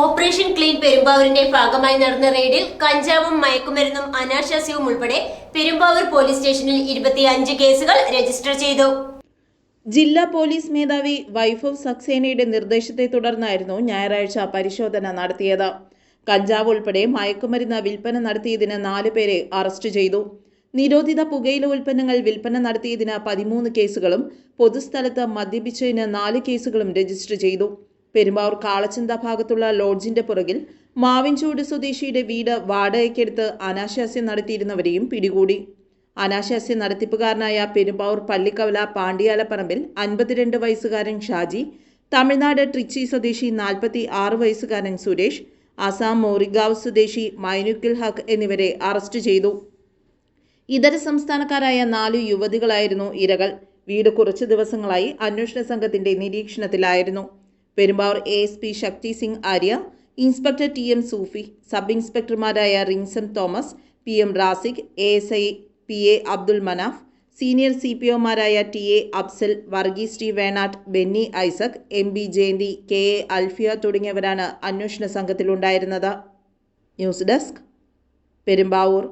Operation clean പെരുമ്പാവൂരിന്റെ ഭാഗമായി നടന്ന റെയ്ഡിൽ കഞ്ചാവും മയക്കുമരുന്നും അനാശാസ്യവും ഉൾപ്പെടെ പെരുമ്പാവൂർ പോലീസ് സ്റ്റേഷനിൽ ഇരുപത്തിയഞ്ച് കേസുകൾ രജിസ്റ്റർ ചെയ്തു. ജില്ലാ പോലീസ് മേധാവി വൈഭവ് സക്സേനയുടെ നിർദ്ദേശത്തെ തുടർന്നായിരുന്നു ഞായറാഴ്ച പരിശോധന നടത്തിയത്. കഞ്ചാവ് ഉൾപ്പെടെ മയക്കുമരുന്ന് വിൽപ്പന നടത്തിയതിന് നാല് പേരെ അറസ്റ്റ് ചെയ്തു. നിരോധിത പുകയില ഉൽപ്പന്നങ്ങൾ വിൽപ്പന നടത്തിയതിന് പതിമൂന്ന് കേസുകളും പൊതുസ്ഥലത്ത് മദ്യപിച്ചതിന് നാല് കേസുകളും രജിസ്റ്റർ ചെയ്തു. പെരുമ്പാവൂർ കാളച്ചന്ത ഭാഗത്തുള്ള ലോഡ്ജിന്റെ പുറകിൽ മാവിൻചൂട് സ്വദേശിയുടെ വീട് വാടകയ്ക്കെടുത്ത് അനാശാസ്യം നടത്തിയിരുന്നവരെയും പിടികൂടി. അനാശാസ്യ നടത്തിപ്പുകാരനായ പെരുമ്പാവൂർ പള്ളിക്കവല പാണ്ടിയാലപ്പറമ്പിൽ അൻപത്തിരണ്ട് വയസ്സുകാരൻ ഷാജി തമിഴ്നാട് ട്രിച്ചി സ്വദേശി നാൽപ്പത്തി ആറ് വയസ്സുകാരൻ സുരേഷ് അസാം മോറിഗാവ് സ്വദേശി മൈനുക്കിൽ ഹക്ക് എന്നിവരെ അറസ്റ്റ് ചെയ്തു. ഇതര സംസ്ഥാനക്കാരായ നാല് യുവതികളായിരുന്നു ഇരകൾ. വീട് കുറച്ചു ദിവസങ്ങളായി അന്വേഷണ സംഘത്തിന്റെ നിരീക്ഷണത്തിലായിരുന്നു. Perumbavoor A S P Shakti Singh Arya inspector T M Sufi sub ഇൻസ്പെക്ടർമാരായ Rinsam Thomas P M Rasiq A S I P A Abdul Manaf senior C P ഒമാരായ T A Afsal Varghese T Venatt Benny Isaac M B Jayanthi K A Alfiya തുടങ്ങിയവരാണ് അന്വേഷണ സംഘത്തിലുണ്ടായിരുന്നത്. News desk Perumbavoor.